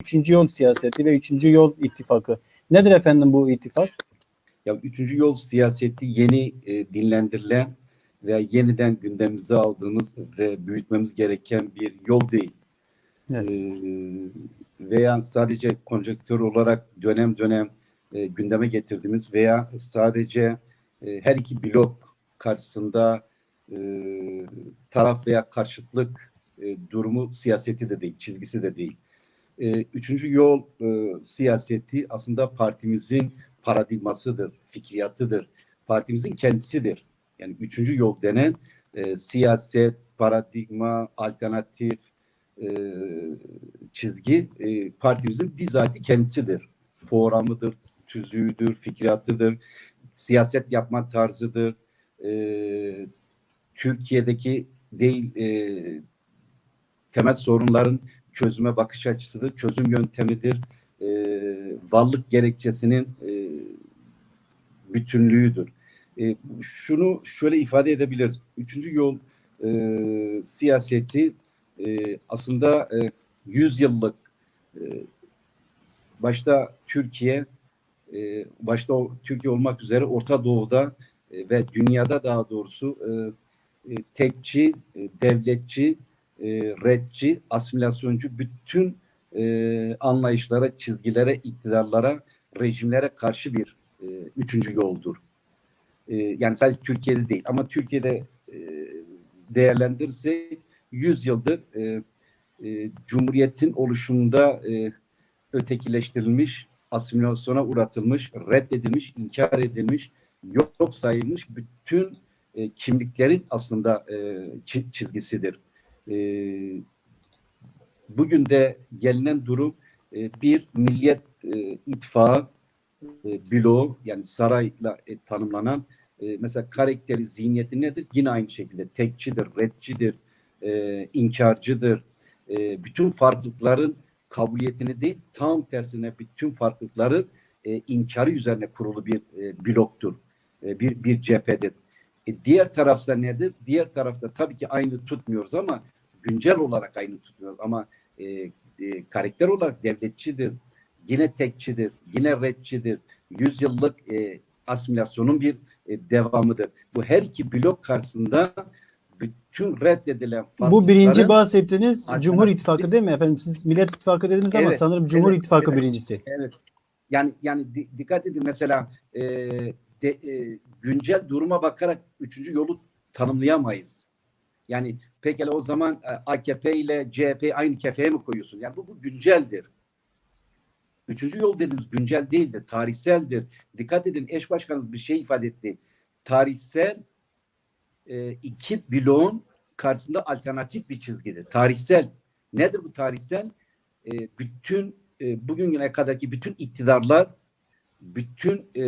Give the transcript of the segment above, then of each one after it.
üçüncü yol siyaseti ve üçüncü yol ittifakı. Nedir efendim bu ittifak? Ya üçüncü yol siyaseti yeni e, dinlendirilen veya yeniden gündemimize aldığımız ve büyütmemiz gereken bir yol değil. Evet. E, veya sadece konjonktür olarak dönem dönem e, gündeme getirdiğimiz veya sadece e, her iki blok karşısında e, taraf veya karşıtlık e, durumu siyaseti de değil, çizgisi de değil. E, üçüncü yol e, siyaseti aslında partimizin paradigmasıdır, fikriyatıdır. Partimizin kendisidir. Yani üçüncü yol denen e, siyaset, paradigma, alternatif e, çizgi e, partimizin bizzati kendisidir. Programıdır, tüzüğüdür, fikriyatıdır, siyaset yapma tarzıdır. E, Türkiye'deki değil e, temel sorunların çözüme bakış açısıdır, çözüm yöntemidir. E, varlık gerekçesinin e, bütünlüğüdür. E, şunu şöyle ifade edebiliriz. Üçüncü yol e, siyaseti e, aslında e, 100 yıllık e, başta Türkiye e, başta Türkiye olmak üzere Orta Doğu'da e, ve dünyada daha doğrusu e, e, tekçi, e, devletçi, e, redçi, asimilasyoncu bütün e, anlayışlara, çizgilere, iktidarlara, rejimlere karşı bir e, üçüncü yoldur. E, yani sadece Türkiye'de değil ama Türkiye'de e, değerlendirirsek 100 yıldır e, e, Cumhuriyet'in oluşumunda e, ötekileştirilmiş, asimilasyona uğratılmış, reddedilmiş, inkar edilmiş, yok, sayılmış bütün e, kimliklerin aslında e, çi- çizgisidir. E, bugün de gelinen durum e, bir Milliyet e, İttifağı e, bloğu yani sarayla e, tanımlanan e, mesela karakteri, zihniyeti nedir? Yine aynı şekilde tekçidir, redçidir, e, inkarcıdır. E, bütün farklılıkların kabuliyetini değil, tam tersine bütün farklılıkların e, inkarı üzerine kurulu bir e, bloktur. E, bir bir cephedir. E, diğer tarafta nedir? Diğer tarafta tabii ki aynı tutmuyoruz ama güncel olarak aynı tutmuyoruz ama e, e, karakter olarak devletçidir, yine tekçidir, yine redçidir. Yüzyıllık e, asimilasyonun bir e, devamıdır. Bu her iki blok karşısında bütün reddedilen Bu birinci bahsettiğiniz Cumhur İttifakı değil mi efendim? Siz Millet İttifakı dediniz ama Evet, sanırım Cumhur evet, İttifakı evet. birincisi. Evet. Yani yani di- dikkat edin mesela e, de, e, güncel duruma bakarak üçüncü yolu tanımlayamayız. Yani pekala o zaman e, AKP ile CHP aynı kefeye mi koyuyorsun? Yani bu, bu günceldir. Üçüncü yol dediniz güncel değildir, tarihseldir. Dikkat edin eş başkanımız bir şey ifade etti. Tarihsel e, iki bloğun karşısında alternatif bir çizgidir. Tarihsel. Nedir bu tarihsel? E, bütün e, bugüne kadarki bütün iktidarlar, bütün e,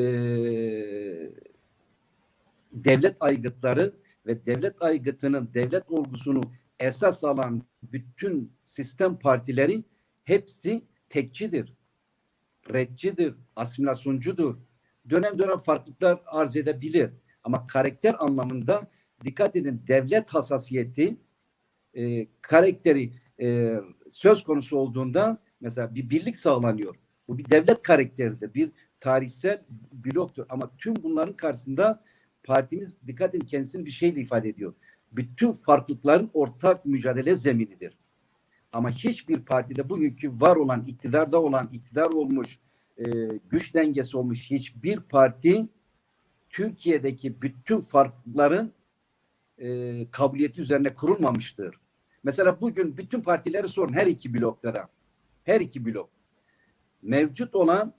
devlet aygıtları ve devlet aygıtının devlet olgusunu esas alan bütün sistem partileri hepsi tekçidir, redçidir, asimilasyoncudur. Dönem dönem farklılıklar arz edebilir. Ama karakter anlamında dikkat edin devlet hassasiyeti e, karakteri e, söz konusu olduğunda mesela bir birlik sağlanıyor. Bu bir devlet karakteridir. Bir tarihsel bloktur. Ama tüm bunların karşısında partimiz dikkat edin kendisini bir şeyle ifade ediyor. Bütün farklılıkların ortak mücadele zeminidir. Ama hiçbir partide bugünkü var olan, iktidarda olan, iktidar olmuş, e, güç dengesi olmuş hiçbir parti Türkiye'deki bütün farkların e, kabiliyeti üzerine kurulmamıştır. Mesela bugün bütün partileri sorun her iki blokta da. Her iki blok. Mevcut olan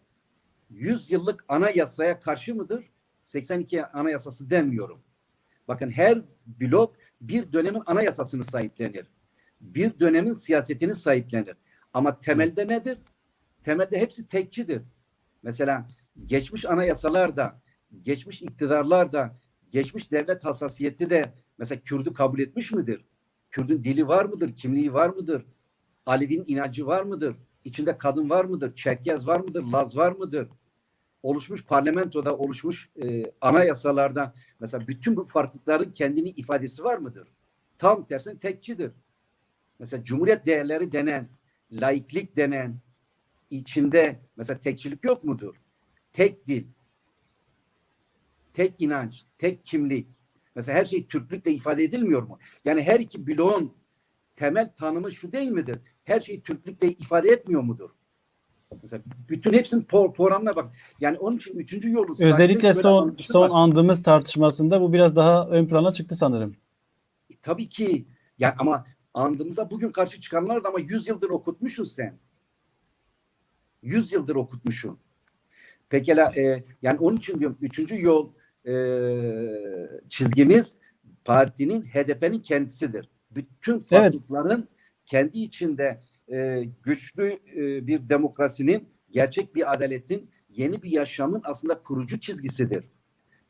100 yıllık anayasaya karşı mıdır? 82 anayasası demiyorum. Bakın her blok bir dönemin anayasasını sahiplenir. Bir dönemin siyasetini sahiplenir. Ama temelde nedir? Temelde hepsi tekçidir. Mesela geçmiş anayasalarda, geçmiş iktidarlarda, geçmiş devlet hassasiyeti de mesela Kürdü kabul etmiş midir? Kürdün dili var mıdır? Kimliği var mıdır? Alevi'nin inancı var mıdır? İçinde kadın var mıdır? Çerkez var mıdır? Laz var mıdır? Oluşmuş parlamentoda oluşmuş e, anayasalarda mesela bütün bu farklılıkların kendini ifadesi var mıdır? Tam tersine tekçidir. Mesela cumhuriyet değerleri denen, laiklik denen, içinde mesela tekçilik yok mudur? Tek dil, tek inanç, tek kimlik. Mesela her şey Türklükle ifade edilmiyor mu? Yani her iki bloğun temel tanımı şu değil midir? Her şey Türklükle ifade etmiyor mudur? Mesela bütün hepsinin programına bak. Yani onun için üçüncü yolu Özellikle son son andığımız tartışmasında bu biraz daha ön plana çıktı sanırım. E, Tabii ki. Yani ama andımıza bugün karşı çıkanlar da ama 100 yıldır okutmuşsun sen. 100 yıldır okutmuşsun. Pekala e, yani onun için diyorum üçüncü yol e, çizgimiz partinin HDP'nin kendisidir. Bütün farklılıkların kendi içinde e, güçlü e, bir demokrasinin, gerçek bir adaletin, yeni bir yaşamın aslında kurucu çizgisidir.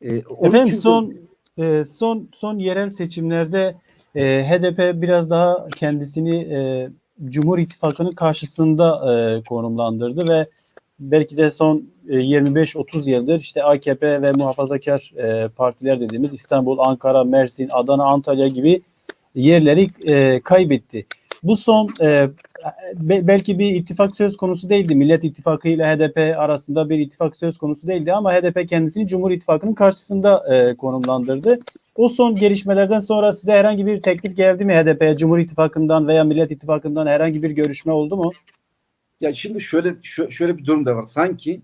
E, Efendim için son e, son son yerel seçimlerde e, HDP biraz daha kendisini e, Cumhur İttifakı'nın karşısında e, konumlandırdı ve belki de son e, 25-30 yıldır işte AKP ve muhafazakar e, partiler dediğimiz İstanbul, Ankara, Mersin, Adana, Antalya gibi yerleri e, kaybetti. Bu son e, be- belki bir ittifak söz konusu değildi. Millet İttifakı ile HDP arasında bir ittifak söz konusu değildi ama HDP kendisini Cumhur İttifakı'nın karşısında e, konumlandırdı. O son gelişmelerden sonra size herhangi bir teklif geldi mi HDP'ye Cumhur İttifakı'ndan veya Millet İttifakı'ndan herhangi bir görüşme oldu mu? Ya şimdi şöyle şö- şöyle bir durum da var. Sanki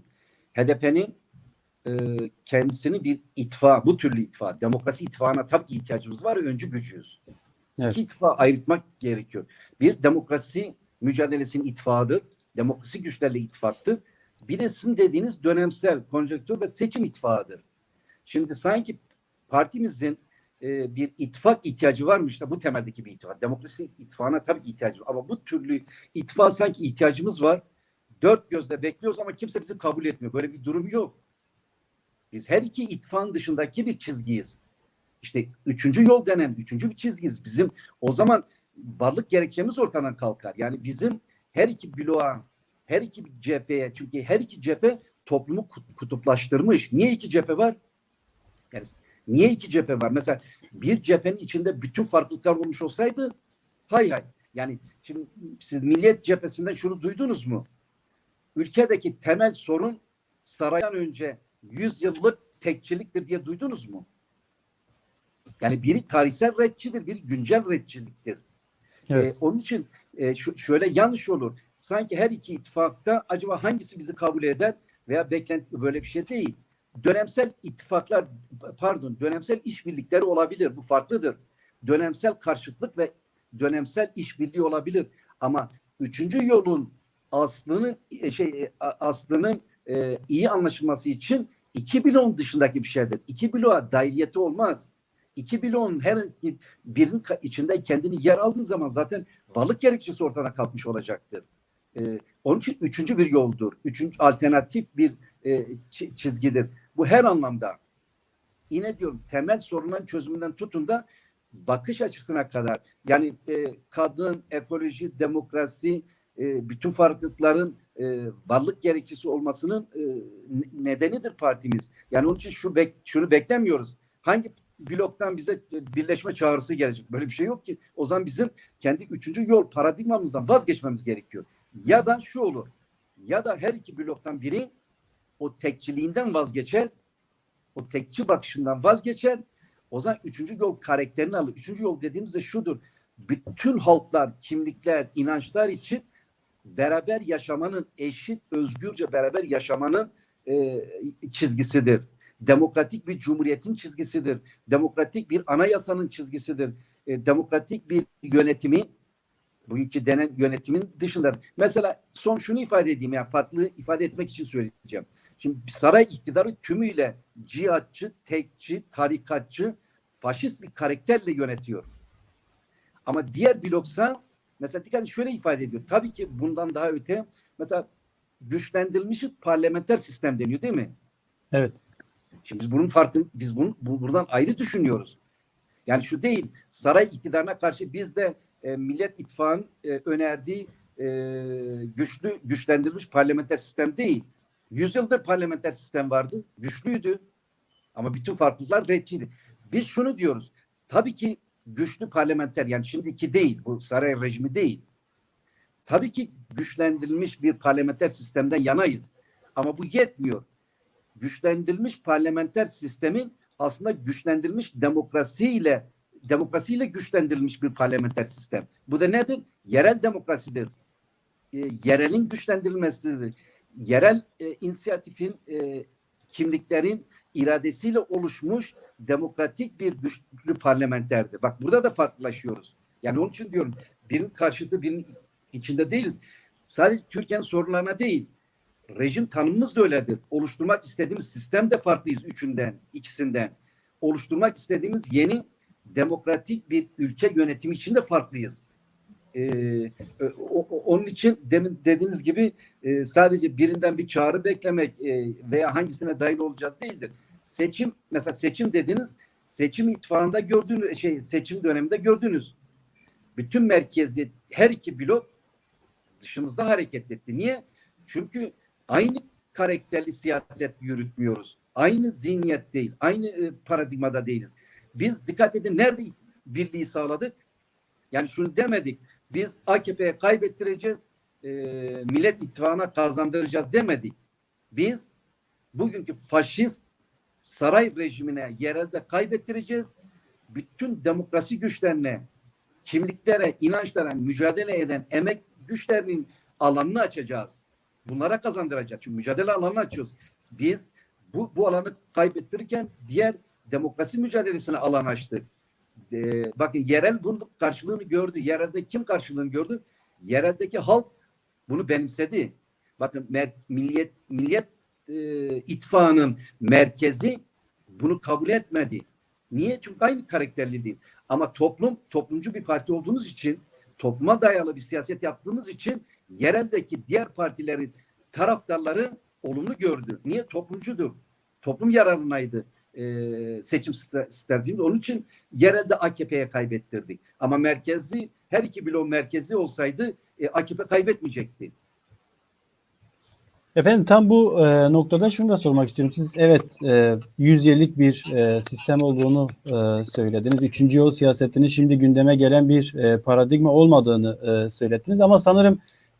HDP'nin e, kendisini bir itfa, bu türlü itfa, demokrasi itfağına tabii ki ihtiyacımız var. Öncü gücüyüz. Evet. İki itfa ayırtmak gerekiyor. Bir demokrasi mücadelesinin itfağıdır. Demokrasi güçlerle ittifaktır. Bir de sizin dediğiniz dönemsel konjonktür ve seçim itfağıdır. Şimdi sanki partimizin e, bir ittifak ihtiyacı varmış da bu temeldeki bir ittifak. Demokrasi itfağına tabii ki ihtiyacı var. Ama bu türlü ittifak sanki ihtiyacımız var. Dört gözle bekliyoruz ama kimse bizi kabul etmiyor. Böyle bir durum yok. Biz her iki ittifakın dışındaki bir çizgiyiz. İşte üçüncü yol denen üçüncü bir çizgiyiz. Bizim o zaman varlık gerekçemiz ortadan kalkar. Yani bizim her iki bloğa, her iki cepheye çünkü her iki cephe toplumu kut- kutuplaştırmış. Niye iki cephe var? Yani niye iki cephe var? Mesela bir cephenin içinde bütün farklılıklar olmuş olsaydı hay hay. Yani şimdi siz milliyet cephesinden şunu duydunuz mu? Ülkedeki temel sorun saraydan önce 100 yıllık tekçiliktir diye duydunuz mu? Yani biri tarihsel redçidir, biri güncel redçiliktir. Evet. Ee, onun için e, şu, şöyle yanlış olur. Sanki her iki ittifakta acaba hangisi bizi kabul eder veya beklenti böyle bir şey değil. Dönemsel ittifaklar pardon dönemsel işbirlikleri olabilir. Bu farklıdır. Dönemsel karşıtlık ve dönemsel işbirliği olabilir. Ama üçüncü yolun aslının e, şey e, aslının e, iyi anlaşılması için iki bloğun dışındaki bir şeydir. İki bloğa dahiliyeti olmaz. İki bloğun her birinin içinde kendini yer aldığı zaman zaten varlık gerekçesi ortadan kalkmış olacaktır. Ee, onun için üçüncü bir yoldur. Üçüncü alternatif bir e, çi- çizgidir. Bu her anlamda. Yine diyorum temel sorunların çözümünden tutun da bakış açısına kadar yani e, kadın, ekoloji, demokrasi, e, bütün farklılıkların e, varlık gerekçesi olmasının e, ne- nedenidir partimiz. Yani onun için şu bek, şunu beklemiyoruz. Hangi bloktan bize birleşme çağrısı gelecek? Böyle bir şey yok ki. O zaman bizim kendi üçüncü yol paradigmamızdan vazgeçmemiz gerekiyor. Ya da şu olur. Ya da her iki bloktan biri o tekçiliğinden vazgeçer. O tekçi bakışından vazgeçer. O zaman üçüncü yol karakterini alır. Üçüncü yol dediğimizde şudur. Bütün halklar, kimlikler, inançlar için beraber yaşamanın, eşit, özgürce beraber yaşamanın e, çizgisidir. Demokratik bir cumhuriyetin çizgisidir. Demokratik bir anayasanın çizgisidir. E, demokratik bir yönetimin bugünkü denen yönetimin dışında. Mesela son şunu ifade edeyim yani farklı ifade etmek için söyleyeceğim. Şimdi saray iktidarı tümüyle cihatçı, tekçi, tarikatçı, faşist bir karakterle yönetiyor. Ama diğer bloksa mesela dikkat şöyle ifade ediyor. Tabii ki bundan daha öte mesela güçlendirilmiş parlamenter sistem deniyor değil mi? Evet. Şimdi biz bunun farkın biz bunu bu- buradan ayrı düşünüyoruz. Yani şu değil saray iktidarına karşı biz de e, Millet İttifakı'nın e, önerdiği e, güçlü güçlendirilmiş parlamenter sistem değil. Yüzyıldır parlamenter sistem vardı. Güçlüydü. Ama bütün farklılıklar redçiydi. Biz şunu diyoruz. Tabii ki güçlü parlamenter yani şimdiki değil. Bu saray rejimi değil. Tabii ki güçlendirilmiş bir parlamenter sistemden yanayız. Ama bu yetmiyor. Güçlendirilmiş parlamenter sistemin aslında güçlendirilmiş demokrasiyle demokrasiyle güçlendirilmiş bir parlamenter sistem. Bu da nedir? Yerel demokrasidir. E, yerelin güçlendirilmesidir. Yerel e, inisiyatifin, e, kimliklerin iradesiyle oluşmuş demokratik bir güçlü parlamenterdir. Bak burada da farklılaşıyoruz. Yani onun için diyorum birinin karşıtı birinin içinde değiliz. Sadece Türkiye'nin sorunlarına değil, rejim tanımımız da öyledir. Oluşturmak istediğimiz sistem de farklıyız üçünden, ikisinden. Oluşturmak istediğimiz yeni demokratik bir ülke yönetimi için de farklıyız. Ee, o- o- onun için demin dediğiniz gibi e, sadece birinden bir çağrı beklemek e, veya hangisine dahil olacağız değildir. Seçim mesela seçim dediniz seçim itfakında gördüğünüz şey seçim döneminde gördünüz. Bütün merkeziyet her iki blok dışımızda hareket etti. Niye? Çünkü aynı karakterli siyaset yürütmüyoruz. Aynı zihniyet değil, aynı e, paradigmada değiliz. Biz dikkat edin nerede birliği sağladık? Yani şunu demedik. Biz AKP'ye kaybettireceğiz, e, Millet İttifakı'na kazandıracağız demedik. Biz bugünkü faşist saray rejimine yerelde kaybettireceğiz. Bütün demokrasi güçlerine, kimliklere, inançlara mücadele eden emek güçlerinin alanını açacağız. Bunlara kazandıracağız. Çünkü mücadele alanını açıyoruz. Biz bu, bu alanı kaybettirirken diğer demokrasi mücadelesine alan açtık. Ee, bakın yerel bunun karşılığını gördü. Yerelde kim karşılığını gördü? Yereldeki halk bunu benimsedi. Bakın mer- Milliyet Milliyet e, İttifakı'nın merkezi bunu kabul etmedi. Niye? Çünkü aynı karakterli değil. Ama toplum, toplumcu bir parti olduğumuz için, topluma dayalı bir siyaset yaptığımız için yereldeki diğer partilerin taraftarları olumlu gördü. Niye? Toplumcudur. Toplum yararınaydı e, seçim st- stratejimiz. Onun için yerelde AKP'ye kaybettirdik. Ama merkezi, her iki blok merkezi olsaydı e, AKP kaybetmeyecekti. Efendim tam bu e, noktada şunu da sormak istiyorum. Siz evet e, 100 yıllık bir e, sistem olduğunu e, söylediniz. Üçüncü yol siyasetinin şimdi gündeme gelen bir e, paradigma olmadığını e, söylettiniz. Ama sanırım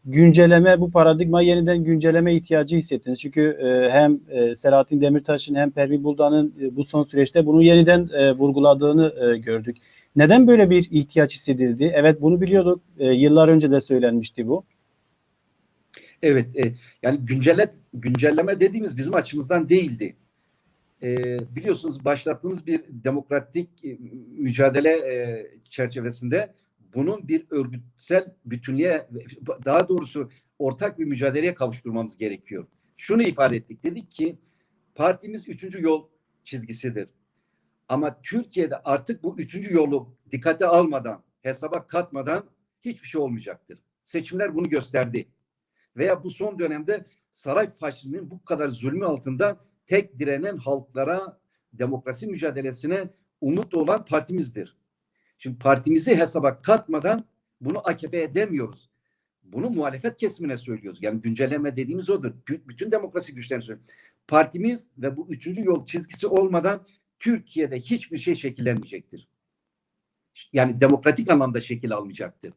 güncelleme bu paradigma yeniden güncelleme ihtiyacı hissettiniz. Çünkü e, hem e, Selahattin Demirtaş'ın hem Pervin Buldan'ın e, bu son süreçte bunu yeniden e, vurguladığını e, gördük. Neden böyle bir ihtiyaç hissedildi? Evet bunu biliyorduk. E, yıllar önce de söylenmişti bu. Evet, e, yani güncelle, güncelleme dediğimiz bizim açımızdan değildi. E, biliyorsunuz başlattığımız bir demokratik e, mücadele e, çerçevesinde bunun bir örgütsel bütünlüğe, daha doğrusu ortak bir mücadeleye kavuşturmamız gerekiyor. Şunu ifade ettik, dedik ki partimiz üçüncü yol çizgisidir. Ama Türkiye'de artık bu üçüncü yolu dikkate almadan, hesaba katmadan hiçbir şey olmayacaktır. Seçimler bunu gösterdi veya bu son dönemde saray faşizminin bu kadar zulmü altında tek direnen halklara demokrasi mücadelesine umut olan partimizdir. Şimdi partimizi hesaba katmadan bunu AKP'ye demiyoruz. Bunu muhalefet kesimine söylüyoruz. Yani güncelleme dediğimiz odur. Bütün demokrasi güçlerine söylüyoruz. Partimiz ve bu üçüncü yol çizgisi olmadan Türkiye'de hiçbir şey şekillenmeyecektir. Yani demokratik anlamda şekil almayacaktır.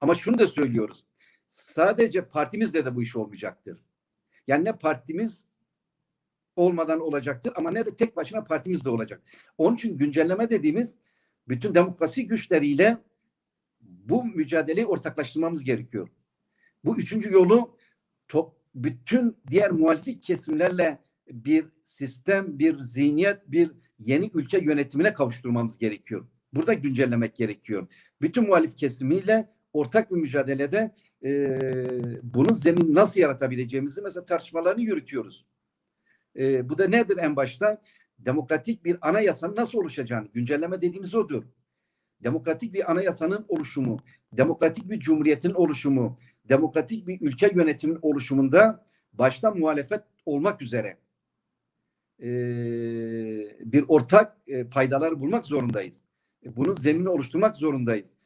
Ama şunu da söylüyoruz sadece partimizle de bu iş olmayacaktır. Yani ne partimiz olmadan olacaktır ama ne de tek başına partimiz de olacak. Onun için güncelleme dediğimiz bütün demokrasi güçleriyle bu mücadeleyi ortaklaştırmamız gerekiyor. Bu üçüncü yolu top, bütün diğer muhaliflik kesimlerle bir sistem, bir zihniyet, bir yeni ülke yönetimine kavuşturmamız gerekiyor. Burada güncellemek gerekiyor. Bütün muhalif kesimiyle ortak bir mücadelede e, bunun zemin nasıl yaratabileceğimizi mesela tartışmalarını yürütüyoruz. E, bu da nedir en başta? Demokratik bir anayasanın nasıl oluşacağını, güncelleme dediğimiz odur. Demokratik bir anayasanın oluşumu, demokratik bir cumhuriyetin oluşumu, demokratik bir ülke yönetimin oluşumunda başta muhalefet olmak üzere e, bir ortak e, paydaları bulmak zorundayız. E, bunun zeminini oluşturmak zorundayız.